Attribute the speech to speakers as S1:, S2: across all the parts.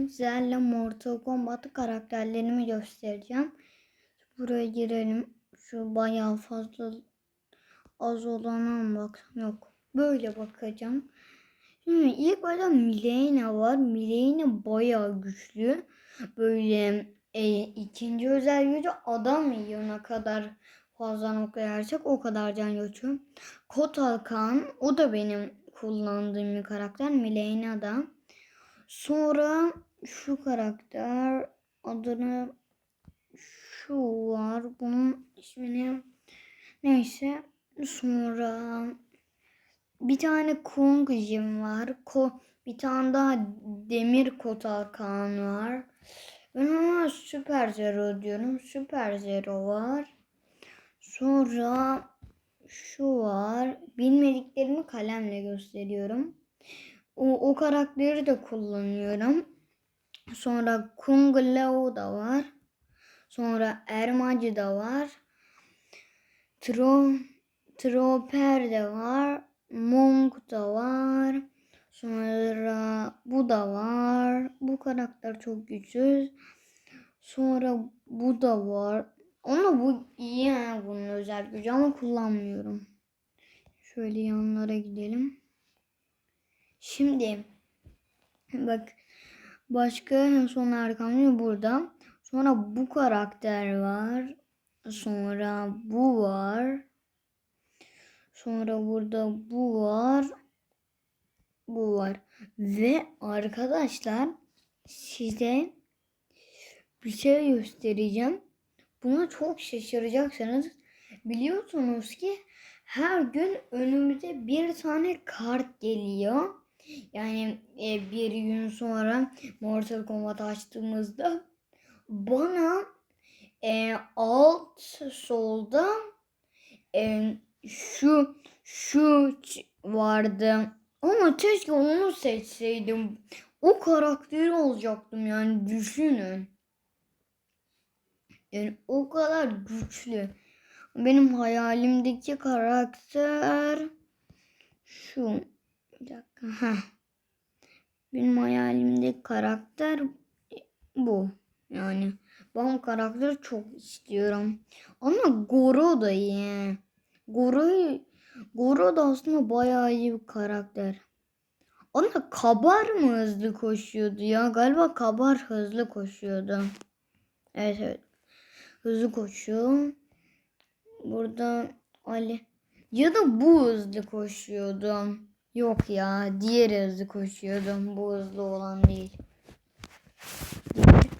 S1: Sizlerle Mortal Kombat karakterlerimi göstereceğim. Buraya girelim. Şu bayağı fazla az olana mı baksam yok. Böyle bakacağım. Şimdi ilk başta Milena var. Milena bayağı güçlü. Böyle e, ikinci özel gücü adam yiyene kadar fazla nokta yersek o kadar can götürüyor. Kotal Khan o da benim kullandığım bir karakter. Milena da. Sonra şu karakter adını şu var. Bunun ismini neyse. Sonra bir tane Kong Jin var. Ko bir tane daha Demir Kotal var. Ben ona Süper Zero diyorum. Süper Zero var. Sonra şu var. Bilmediklerimi kalemle gösteriyorum. O, o karakteri de kullanıyorum. Sonra Kung Lao da var. Sonra Ermacı da var. Tro, Troper de var. Monk da var. Sonra bu da var. Bu karakter çok güçsüz. Sonra bu da var. Ama bu iyi yani bunun özel gücü ama kullanmıyorum. Şöyle yanlara gidelim. Şimdi bak başka en son arkamda burada. Sonra bu karakter var. Sonra bu var. Sonra burada bu var. Bu var. Ve arkadaşlar size bir şey göstereceğim. Buna çok şaşıracaksınız. Biliyorsunuz ki her gün önümüze bir tane kart geliyor. Yani e, bir gün sonra Mortal Kombat açtığımızda bana e, alt solda e, şu şu vardı. Ama keşke onu seçseydim. O karakteri olacaktım yani düşünün. Yani o kadar güçlü. Benim hayalimdeki karakter şu. Bir dakika. Heh. Benim hayalimdeki karakter bu. Yani ben bu karakteri çok istiyorum. Ama Goro da iyi. Goro, Goro da aslında bayağı iyi bir karakter. Ama Kabar mı hızlı koşuyordu ya? Galiba Kabar hızlı koşuyordu. Evet evet. Hızlı koşuyor. Burada Ali. Ya da bu hızlı koşuyordu. Yok ya. Diğeri hızlı koşuyordu. Bu hızlı olan değil.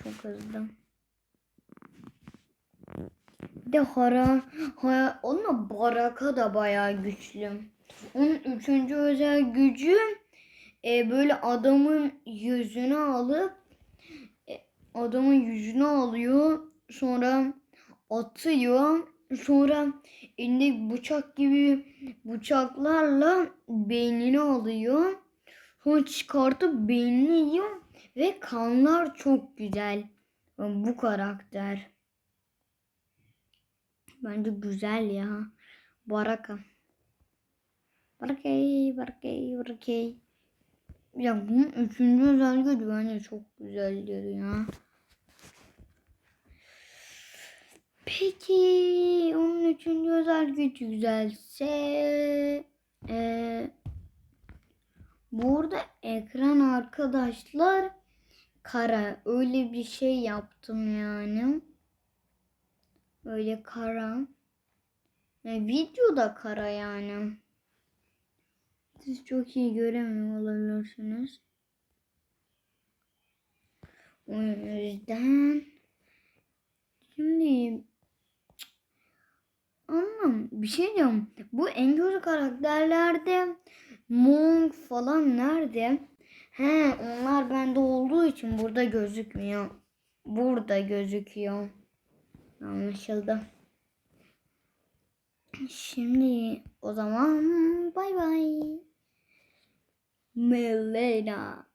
S1: Çok hızlı. Bir de Hara, Hara onunla Baraka da bayağı güçlü. Onun üçüncü özel gücü e, böyle adamın yüzünü alıp e, adamın yüzünü alıyor. Sonra atıyor. Sonra elinde bıçak gibi bıçaklarla beynini alıyor. Sonra çıkartıp beynini yiyor. Ve kanlar çok güzel. Bu karakter. Bence güzel ya. Baraka. Barakey, barakey, barakey. Ya bunun üçüncü özel gücü bence çok güzeldir ya. Peki onun üçüncü özel gücü güzelse e, burada ekran arkadaşlar kara öyle bir şey yaptım yani. Öyle kara. E, videoda kara yani. Siz çok iyi göremiyor olabilirsiniz. O yüzden şimdi Anlam bir şey diyorum. Bu en kötü karakterlerde Monk falan nerede? He onlar bende olduğu için burada gözükmüyor. Burada gözüküyor. Anlaşıldı. Şimdi o zaman bay bay. Melena.